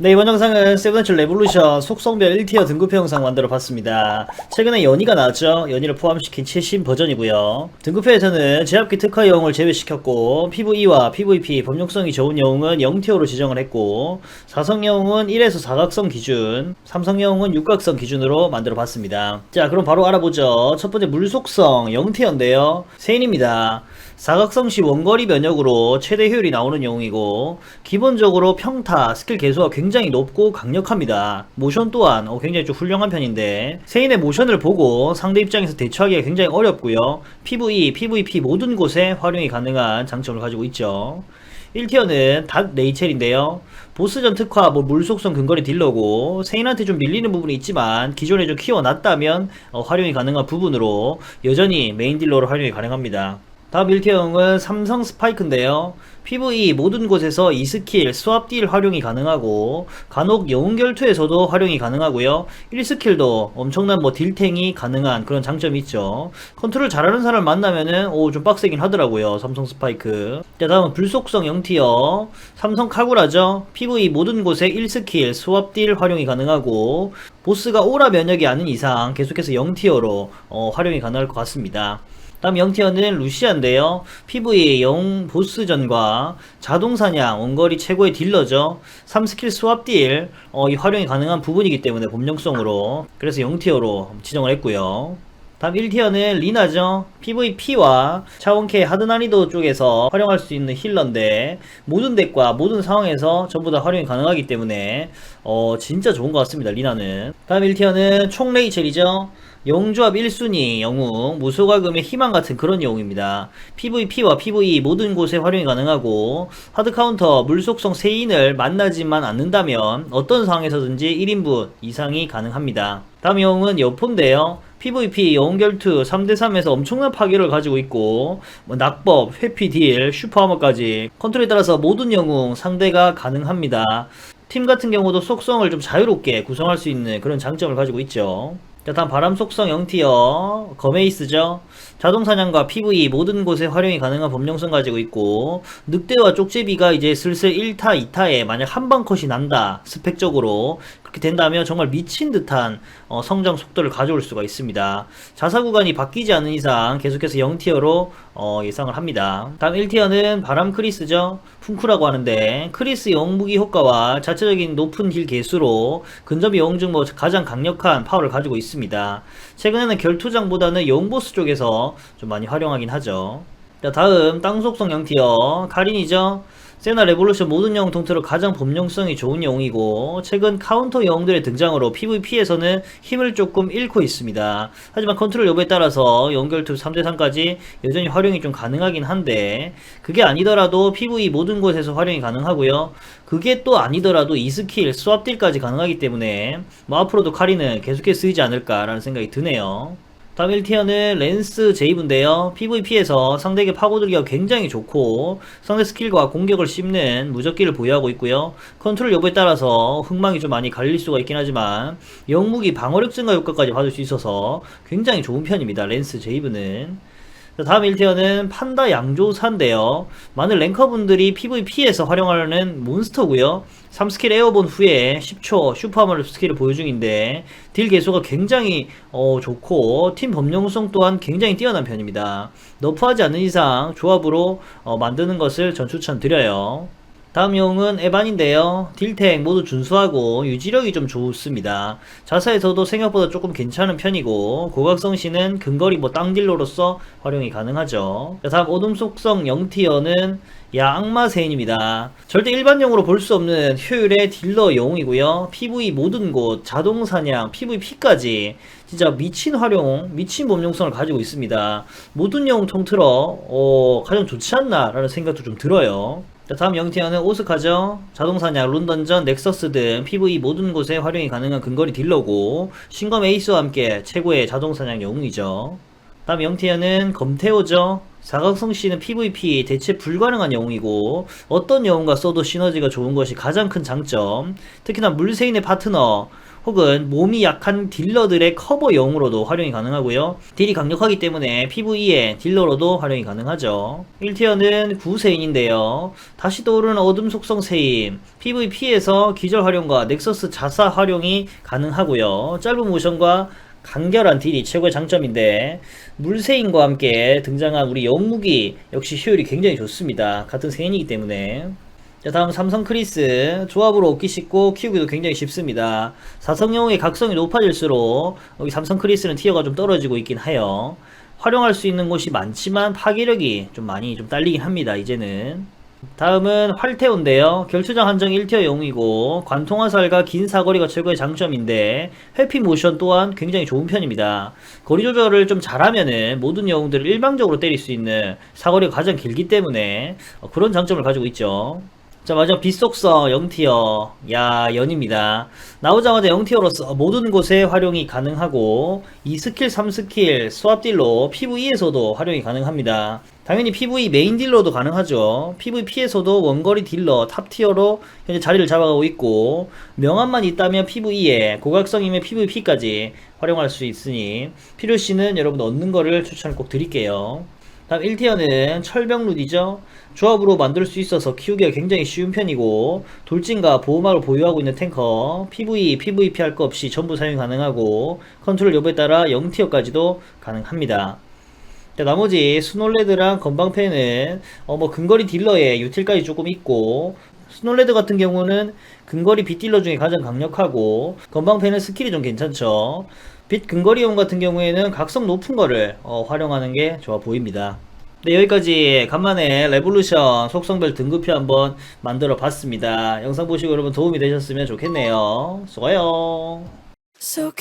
네, 이번 영상은 세븐츠 레볼루션 속성별 1티어 등급표 영상 만들어 봤습니다. 최근에 연희가 나왔죠? 연희를 포함시킨 최신 버전이고요. 등급표에서는 제압기 특화 영웅을 제외시켰고, PVE와 PVP 범용성이 좋은 영웅은 0티어로 지정을 했고, 사성 영웅은 1에서 사각성 기준, 삼성 영웅은 육각성 기준으로 만들어 봤습니다. 자, 그럼 바로 알아보죠. 첫 번째 물속성 0티어인데요. 세인입니다. 사각성 시 원거리 면역으로 최대 효율이 나오는 영웅이고 기본적으로 평타, 스킬 개수가 굉장히 높고 강력합니다. 모션 또한 어, 굉장히 좀 훌륭한 편인데 세인의 모션을 보고 상대 입장에서 대처하기가 굉장히 어렵고요. PVE, PVP 모든 곳에 활용이 가능한 장점을 가지고 있죠. 1티어는 닷 레이첼인데요. 보스전 특화 뭐 물속성 근거리 딜러고 세인한테 좀 밀리는 부분이 있지만 기존에 좀 키워놨다면 어, 활용이 가능한 부분으로 여전히 메인 딜러로 활용이 가능합니다. 다음 1티어는 삼성 스파이크인데요. PVE 모든 곳에서 2스킬 수압 딜 활용이 가능하고 간혹 영웅 결투에서도 활용이 가능하고요. 1스킬도 엄청난 뭐 딜탱이 가능한 그런 장점이 있죠. 컨트롤 잘하는 사람 만나면은 오 좀 빡세긴 하더라고요. 삼성 스파이크. 자 다음은 불속성 0티어 삼성 카구라죠. PVE 모든 곳에 1스킬 수압 딜 활용이 가능하고 보스가 오라 면역이 아닌 이상 계속해서 0티어로 어, 활용이 가능할 것 같습니다. 다음 0티어는 루시아인데요. PV 영 보스전과 자동사냥 원거리 최고의 딜러죠. 3스킬 스왑 딜 어, 이 활용이 가능한 부분이기 때문에 범용성으로 그래서 0티어로 지정을 했고요. 다음 1티어는 리나죠. PVP와 차원K 하드 난이도 쪽에서 활용할 수 있는 힐러인데 모든 덱과 모든 상황에서 전부 다 활용이 가능하기 때문에 어 진짜 좋은 것 같습니다. 리나는. 다음 1티어는 총 레이첼이죠. 영조합 1순위 영웅, 무소가금의 희망 같은 그런 영웅입니다. PVP와 PVE 모든 곳에 활용이 가능하고 하드 카운터 물속성 세인을 만나지만 않는다면 어떤 상황에서든지 1인분 이상이 가능합니다. 다음 영웅은 여포인데요. PVP 영웅결투 3대3에서 엄청난 파괴를 가지고 있고 뭐 낙법, 회피 딜, 슈퍼하머까지 컨트롤에 따라서 모든 영웅 상대가 가능합니다. 팀 같은 경우도 속성을 좀 자유롭게 구성할 수 있는 그런 장점을 가지고 있죠. 자, 다음 바람 속성 0티어. 거메이스죠. 자동 사냥과 PV 모든 곳에 활용이 가능한 범용성 가지고 있고 늑대와 쪽제비가 이제 슬슬 1타, 2타에 만약 한방 컷이 난다. 스펙적으로 그렇게 된다면 정말 미친 듯한 어, 성장 속도를 가져올 수가 있습니다. 자사 구간이 바뀌지 않는 이상 계속해서 0티어로 어, 예상을 합니다. 다음 1티어는 바람 크리스죠. 풍크라고 하는데 크리스 영무기 효과와 자체적인 높은 힐 개수로 근접이 영웅 중뭐 가장 강력한 파워를 가지고 있습니다. 최근에는 결투장보다는 영보스 쪽에서 좀 많이 활용하긴 하죠. 자, 다음 땅속성 0티어 카린이죠. 세나 레볼루션 모든 영웅 통틀어 가장 범용성이 좋은 영웅이고 최근 카운터 영웅들의 등장으로 PVP에서는 힘을 조금 잃고 있습니다. 하지만 컨트롤 여부에 따라서 연결투 3대3까지 여전히 활용이 좀 가능하긴 한데 그게 아니더라도 PV 모든 곳에서 활용이 가능하고요. 그게 또 아니더라도 2스킬 스왑딜까지 가능하기 때문에 뭐 앞으로도 카리는 계속해서 쓰이지 않을까라는 생각이 드네요. 다음 1티어는 랜스 제이브인데요. PVP에서 상대에게 파고들기가 굉장히 좋고 상대 스킬과 공격을 씹는 무적기를 보유하고 있고요. 컨트롤 여부에 따라서 흥망이 좀 많이 갈릴 수가 있긴 하지만 영무기 방어력 증가 효과까지 받을 수 있어서 굉장히 좋은 편입니다. 랜스 제이브는. 자, 다음 1티어는 판다 양조사인데요. 많은 랭커분들이 PVP에서 활용하는 몬스터고요 3스킬 에어본 후에 10초 슈퍼하머를 스킬을 보유 중인데 딜 개수가 굉장히 어, 좋고 팀 범용성 또한 굉장히 뛰어난 편입니다. 너프하지 않는 이상 조합으로 어, 만드는 것을 전 추천드려요. 다음 용은 에반인데요. 딜탱 모두 준수하고 유지력이 좀 좋습니다. 자사에서도 생각보다 조금 괜찮은 편이고 고각성 시는 근거리 뭐 땅딜로로서 활용이 가능하죠. 자, 다음 어둠 속성 0티어는 야 악마 세인입니다. 절대 일반용으로 볼 수 없는 효율의 딜러 영웅이고요. PV 모든 곳, 자동 사냥, PVP까지 진짜 미친 활용, 미친 범용성을 가지고 있습니다. 모든 영웅 통틀어 어, 가장 좋지 않나라는 생각도 좀 들어요. 자, 다음 영티어는 오스카죠. 자동사냥, 론던전, 넥서스 등 PV 모든 곳에 활용이 가능한 근거리 딜러고 신검 에이스와 함께 최고의 자동사냥 영웅이죠. 다음 영티어는 검태오죠. 사각성 씨는 PVP 대체 불가능한 영웅이고 어떤 영웅과 써도 시너지가 좋은 것이 가장 큰 장점. 특히나 물세인의 파트너 혹은 몸이 약한 딜러들의 커버용으로도 활용이 가능하고요. 딜이 강력하기 때문에 PVE 딜러로도 활용이 가능하죠. 1티어는 구세인인데요. 다시 떠오르는 어둠 속성 세임, PVP에서 기절 활용과 넥서스 자사 활용이 가능하고요. 짧은 모션과 간결한 딜이 최고의 장점인데 물세인과 함께 등장한 우리 영무기 역시 효율이 굉장히 좋습니다. 같은 세인이기 때문에 자 다음 삼성 크리스 조합으로 얻기 쉽고 키우기도 굉장히 쉽습니다. 사성용의 각성이 높아질수록 여기 삼성 크리스는 티어가 좀 떨어지고 있긴 해요. 활용할 수 있는 곳이 많지만 파괴력이 좀 많이 좀 딸리긴 합니다. 이제는 다음은 활태온데요. 결투장 한정 1티어 영웅이고 관통화살과 긴 사거리가 최고의 장점인데 회피 모션 또한 굉장히 좋은 편입니다. 거리 조절을 좀 잘하면은 모든 영웅들을 일방적으로 때릴 수 있는 사거리가 가장 길기 때문에 어, 그런 장점을 가지고 있죠. 자 마지막 빗속성 0티어. 야 연입니다. 나오자마자 0티어로서 모든 곳에 활용이 가능하고 2스킬 3스킬 스왑딜로 PVE에서도 활용이 가능합니다. 당연히 PV 메인 딜러도 가능하죠. PVP에서도 원거리 딜러 탑티어로 현재 자리를 잡아가고 있고 명함만 있다면 PVE 고각성이면 PVP까지 활용할 수 있으니 필요시는 여러분 얻는 거를 추천을 꼭 드릴게요 다음 1티어는 철벽 룻이죠. 조합으로 만들 수 있어서 키우기가 굉장히 쉬운 편이고 돌진과 보호막을 보유하고 있는 탱커 PVE, PVP 할거 없이 전부 사용 가능하고 컨트롤 여부에 따라 0티어까지도 가능합니다. 자, 나머지 스놀레드랑 건방패는 어, 뭐 근거리 딜러의 유틸까지 조금 있고 스놀레드 같은 경우는 근거리 빗딜러 중에 가장 강력하고 건방패는 스킬이 좀 괜찮죠. 빛 근거리용 같은 경우에는 각성 높은 거를 어, 활용하는 게 좋아 보입니다. 네, 여기까지 간만에 레볼루션 속성별 등급표 한번 만들어 봤습니다. 영상 보시고 여러분 도움이 되셨으면 좋겠네요. 수고해요. So